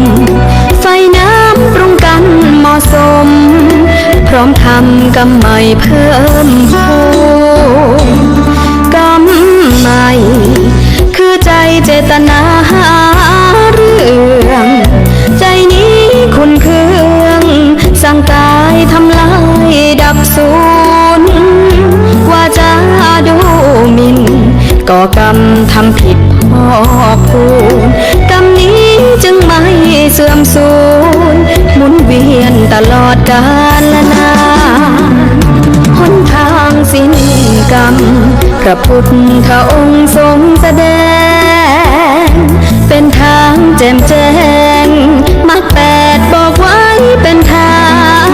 ม ไฟน้ำปรุงกันเหมาะสม พร้อมทำกำไมเพิ่มพูนกำไมคือใจเจตนา กาลและนานหนทางสิ้นกรรมพระพุทธองค์ทรงแสดง เป็นทางแจ่มแจ้งมักแปดบอกไว้เป็นทาง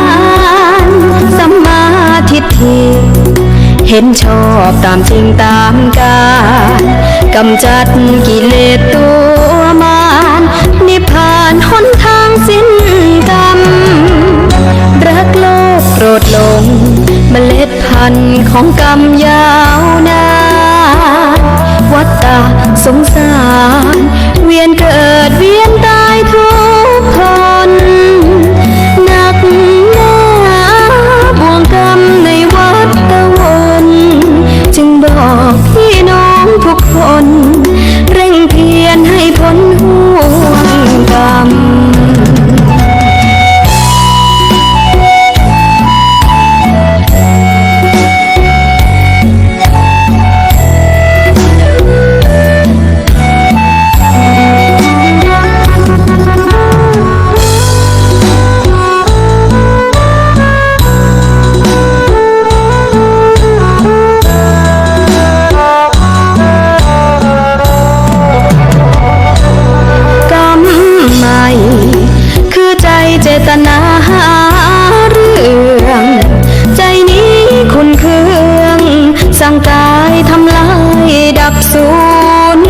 สัมมาทิฏฐิเห็นชอบตามจริงตามกาลกำจัดกิเลสตัวมารนิพพานหนทางสิ้น ของกรรมยาวนานวัฏฏะสงสาร เวียนเกิ ตนาหาเรื่อง ใจนี้คุณเครื่องสั่งกายทำลายดับสูญ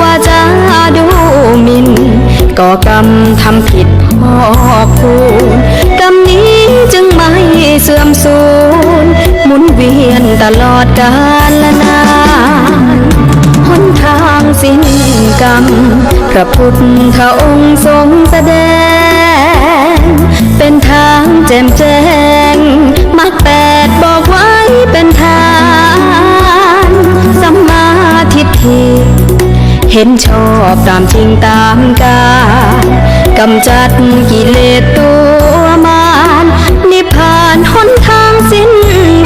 ว่าจะดูหมินก่อกรรมทำผิดพอกพูนกรรมนี้จึงไม่เสื่อมสูญหมุนเวียนตลอดกาลนานหนทางสิ้นกรรมพระพุทธองค์ทรงแสดง จ่มแจ้งมักแปดบอกไว้เป็นทางสัมมาทิฏฐิเห็นชอบตามจริงตามกาลกำจัดกิเลสตัวมารนิพพานหนทางสิ้น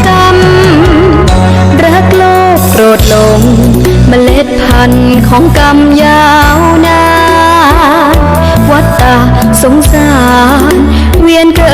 กรรมรักโลกโกรธหลงเมล็ดพันธุ์ของกรรมยาวนานวัฏฏะสงสาร เวียนเกิด